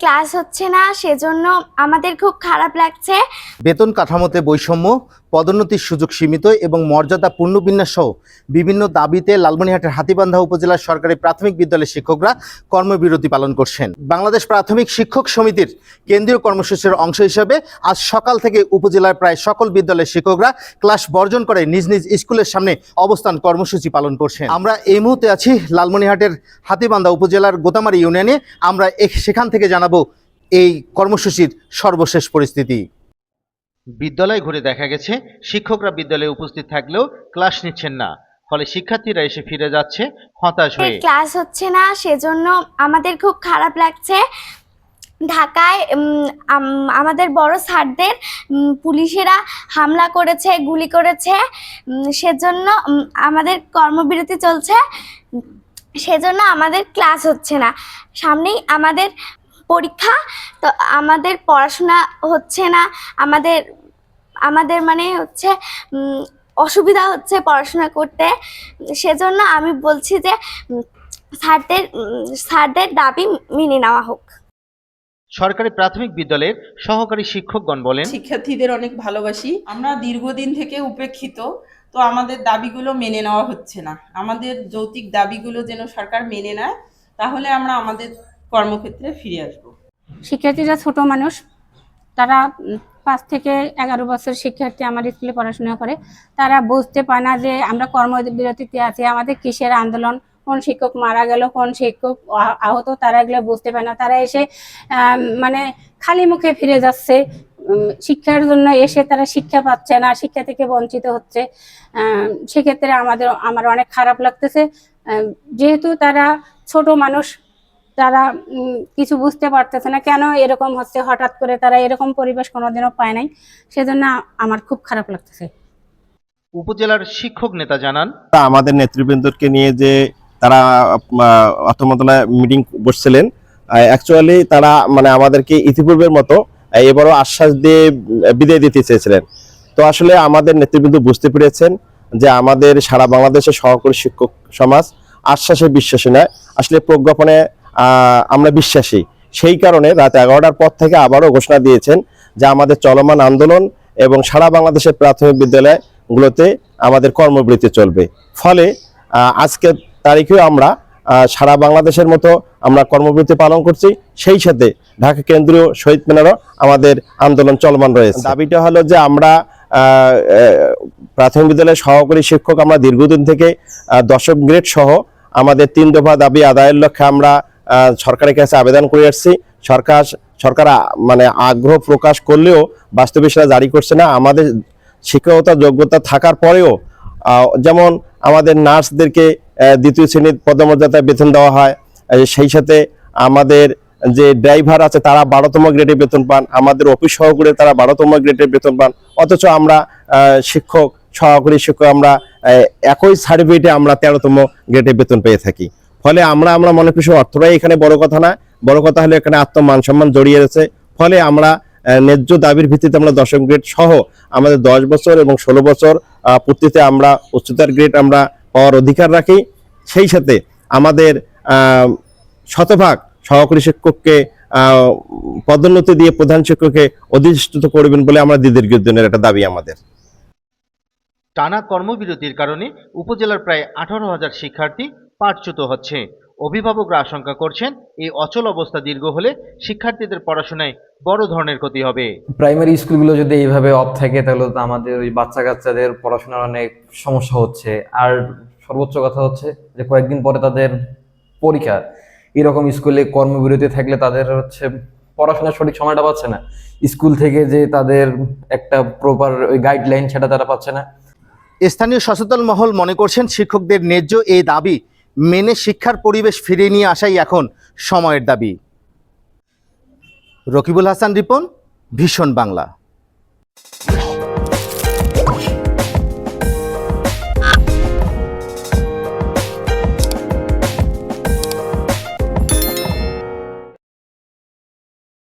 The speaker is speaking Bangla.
ক্লাস হচ্ছে না সেজন্য আমাদের খুব খারাপ লাগছে। বেতন কাঠামোতে বৈষম্য পদোন্নতির সুযোগ সীমিত এবং মর্যাদা পূর্ণবিন্যাস সহ বিভিন্ন দাবিতে লালমনিরহাটের হাতিবান্ধা উপজেলার সরকারি প্রাথমিক বিদ্যালয়ের শিক্ষকরা কর্মবিরতি পালন করছেন। বাংলাদেশ প্রাথমিক শিক্ষক সমিতির কেন্দ্রীয় কর্মসূচির অংশ হিসেবে আজ সকাল থেকে উপজেলার প্রায় সকল বিদ্যালয়ের শিক্ষকরা ক্লাস বর্জন করে নিজ নিজ স্কুলের সামনে অবস্থান কর্মসূচি পালন করছেন। আমরা এই মুহূর্তে আছি লালমনিরহাটের হাতিবান্ধা উপজেলার গোতামারি ইউনিয়নে। আমরা সেখান থেকে জানাব এই কর্মসূচির সর্বশেষ পরিস্থিতি। বিদ্যালয় ঘুরে দেখা গেছে। শিক্ষকরা বিদ্যালয়ে উপস্থিত থাকলেও ক্লাস নিচ্ছেন না। ফলে শিক্ষার্থীরা এসে ফিরে যাচ্ছে হতাশ হয়ে। ক্লাস হচ্ছে না, সেজন্য আমাদের খুব খারাপ লাগছে। ঢাকায় আমাদের বড় স্যারদের পুলিশেরা হামলা করেছে, গুলি করেছে। সেজন্য আমাদের কর্মবিরতি চলছে। সেজন্য আমাদের ক্লাস হচ্ছে না। সামনেই আমাদের পরীক্ষা, তো আমাদের পড়াশোনা হচ্ছে না। আমাদের আমাদের মানে হচ্ছে অসুবিধা হচ্ছে পড়াশোনা করতে। সেজন্য আমি বলছি যে স্যারদের স্যারদের দাবি মেনে নেওয়া হোক। সরকারি প্রাথমিক বিদ্যালয়ের সহকারী শিক্ষকগণ বলেন শিক্ষার্থীদের অনেক ভালোবাসি। আমরা দীর্ঘদিন থেকে উপেক্ষিত তো আমাদের দাবিগুলো মেনে নেওয়া হচ্ছে না। আমাদের যৌক্তিক দাবিগুলো যেন সরকার মেনে নেয় তাহলে আমরা আমাদের কর্মক্ষেত্রে ফিরে আসব। শিক্ষার্থীরা ছোট মানুষ তারা পাঁচ থেকে এগারো বছর শিক্ষার্থী আমার স্কুলে পড়াশোনা করে। তারা বুঝতে পায় না যে আমরা কর্মবিরতিতে আছি, আমাদের কিসের আন্দোলন, কোন শিক্ষক মারা গেল, কোন শিক্ষক আহ- আহত, তারা এগুলো বুঝতে পায় না। তারা এসে মানে খালি মুখে ফিরে যাচ্ছে। শিক্ষার জন্য এসে তারা শিক্ষা পাচ্ছে না, শিক্ষা থেকে বঞ্চিত হচ্ছে। সেক্ষেত্রে আমাদের, আমার অনেক খারাপ লাগতেছে। যেহেতু তারা ছোট মানুষ তারা কিছু বুঝতে পারতেছে না কেন এরকম হচ্ছে হঠাৎ করে তারা এরকম পরিবেশ কোনোদিনও পায় নাই। সেজন্য আমার খুব খারাপ লাগতেছে। উপজেলার শিক্ষক নেতা জানান তা আমাদের নেতৃবৃন্দকে নিয়ে যে তারা অর্থ মন্ত্রণালয়ে মিটিং বসছিলেন অ্যাকচুয়ালি তারা মানে আমাদেরকে ইতিপূর্বের মতো এবারও আশ্বাস দিয়ে বিদায় দিতে চেয়েছিলেন। তো আসলে আমাদের নেতৃবৃন্দ বুঝতে পেরেছেন যে আমাদের সারা বাংলাদেশের সহকারী শিক্ষক সমাজ আশ্বাসে বিশ্বাসী নয়। আসলে প্রজ্ঞাপনে আমরা বিশ্বাসী। সেই কারণে রাত এগারোটার পর থেকে আবারও ঘোষণা দিয়েছেন যে আমাদের চলমান আন্দোলন এবং সারা বাংলাদেশের প্রাথমিক বিদ্যালয়গুলোতে আমাদের কর্মবৃত্তি চলবে। ফলে আজকের তারিখেও আমরা সারা বাংলাদেশের মতো আমরা কর্মবৃত্তি পালন করছি। সেই সাথে ঢাকা কেন্দ্রীয় শহীদ মিনারও আমাদের আন্দোলন চলমান রয়েছে। দাবিটা হলো যে আমরা প্রাথমিক বিদ্যালয়ের সহকারী শিক্ষক আমরা দীর্ঘদিন থেকে দশম গ্রেড সহ আমাদের তিন দফা দাবি আদায়ের লক্ষ্যে আমরা সরকারের কাছে আবেদন করে আসছি। সরকার সরকার মানে আগ্রহ প্রকাশ করলেও বাস্তবে সেটা জারি করছে না। আমাদের শিক্ষকতা যোগ্যতা থাকার পরেও যেমন আমাদের নার্সদেরকে দ্বিতীয় শ্রেণির পদমর্যাদায় বেতন দেওয়া হয় সেই সাথে আমাদের যে ড্রাইভার আছে তারা বারোতম গ্রেডে বেতন পান, আমাদের অফিস সহকারী তারা বারোতম গ্রেডে বেতন পান। অথচ আমরা শিক্ষক, সহকারী শিক্ষক আমরা একই সার্টিফিকেটে আমরা তেরোতম গ্রেডে বেতন পেয়ে থাকি। ফলে আমরা আমরা মনে করি অর্থটাই এখানে বড় কথা না। বড় কথা হলো এখানে আত্মমান সম্মান জড়িয়ে রয়েছে। ফলে আমরা ন্যায্য দাবির ভিত্তিতে আমরা দশম গ্রেড সহ আমাদের দশ বছর এবং ষোলো বছর পূর্তিতে আমরা উচ্চতার গ্রেড আমরা পাওয়ার অধিকার রাখি। সেই সাথে আমাদের শতভাগ সহকারী শিক্ষককে পদোন্নতি দিয়ে প্রধান শিক্ষককে অধিষ্ঠিত করবেন বলে আমরা দিদির দীর্ঘদিনের একটা দাবি আমাদের। টানা কর্মবিরতির কারণে উপজেলার প্রায় আঠারো হাজার শিক্ষার্থী পাঠচ্যুত হচ্ছে। অভিভাবকরা আশঙ্কা করছেন এই অচল অবস্থা দীর্ঘ হলে শিক্ষার্থীদের পড়াশোনায় বড় ধরনের ক্ষতি হবে। প্রাইমারি স্কুলগুলো যদি এইভাবে অফ থাকে তাহলে তো আমাদের ওই বাচ্চা কাচ্চাদের পড়াশোনার অনেক সমস্যা হচ্ছে। আর সর্বোচ্চ কথা হচ্ছে যে কয়েকদিন পরে তাদের পরীক্ষা। এরকম স্কুলে কর্মবিরতি থাকলে তাদের হচ্ছে পড়াশোনার সঠিক সময়টা পাচ্ছে না। স্কুল থেকে যে তাদের একটা প্রপার ওই গাইডলাইন সেটা তারা পাচ্ছে না। স্থানীয় সচেতন মহল মনে করছেন শিক্ষকদের ন্যায্য এই দাবি মেনে শিক্ষার পরিবেশ ফিরিয়ে নিয়ে আসাই এখন সময়ের দাবি। রকিবুল হাসান রিপন ভীষণ বাংলা।